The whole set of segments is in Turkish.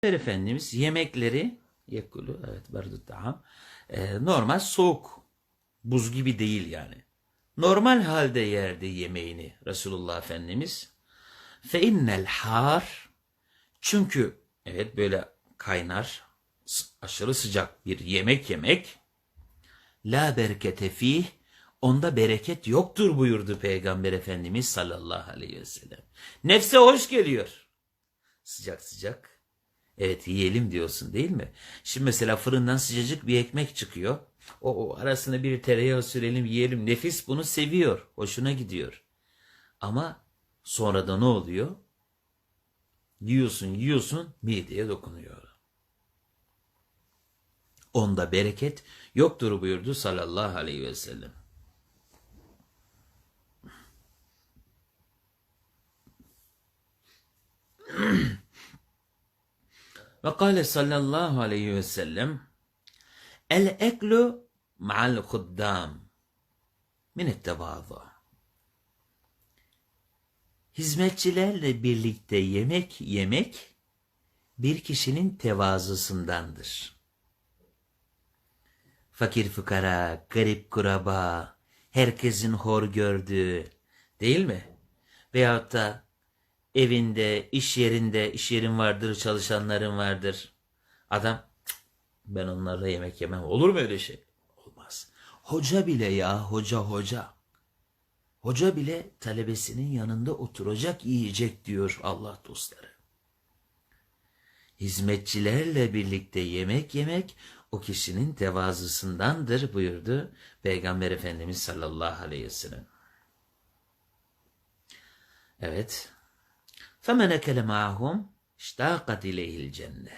Peygamber Efendimiz yemekleri yekulu evet bardu taham e, normal soğuk buz gibi değil yani. Normal halde yerdi yemeğini Resulullah Efendimiz. Fe innel har çünkü evet böyle kaynar aşırı sıcak bir yemek yemek la berekete fih onda bereket yoktur buyurdu Peygamber Efendimiz sallallahu aleyhi ve sellem. Nefse hoş geliyor. Sıcak sıcak. Evet yiyelim diyorsun değil mi? Şimdi mesela fırından sıcacık bir ekmek çıkıyor. O, o arasına bir tereyağı sürelim yiyelim. Nefis bunu seviyor. Hoşuna gidiyor. Ama sonra da ne oluyor? Yiyorsun yiyorsun mideye dokunuyor. Onda bereket yoktur buyurdu sallallahu aleyhi ve sellem. Ve kâle sallallahu aleyhi ve sellem El eklu ma'al huddam min tevâzu. Hizmetçilerle birlikte yemek yemek bir kişinin tevazusundandır. Fakir fukara, garip kuraba, herkesin hor gördüğü değil mi? Veyahut da evinde, iş yerinde, iş yerin vardır, çalışanların vardır. Adam "Cık, ben onlarla yemek yemem. Olur mu öyle şey? Olmaz. Hoca bile ya, hoca hoca. Hoca bile talebesinin yanında oturacak, yiyecek diyor Allah dostları. Hizmetçilerle birlikte yemek yemek o kişinin tevazusundandır buyurdu Peygamber Efendimiz sallallahu aleyhi ve sellem. Evet. فَمَنْ اَكَلَ مَعَهُمْ اِشْتَاقَتْ اِلَيْهِ الْجَنَّةِ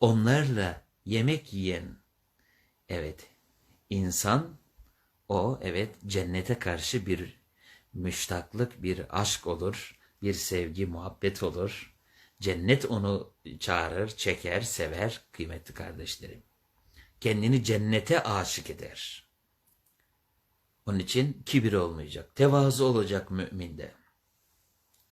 Onlarla yemek yiyen, evet, insan, o evet cennete karşı bir müştaklık, bir aşk olur, bir sevgi, muhabbet olur. Cennet onu çağırır, çeker, sever kıymetli kardeşlerim. Kendini cennete aşık eder. Onun için kibir olmayacak. Tevazu olacak müminde.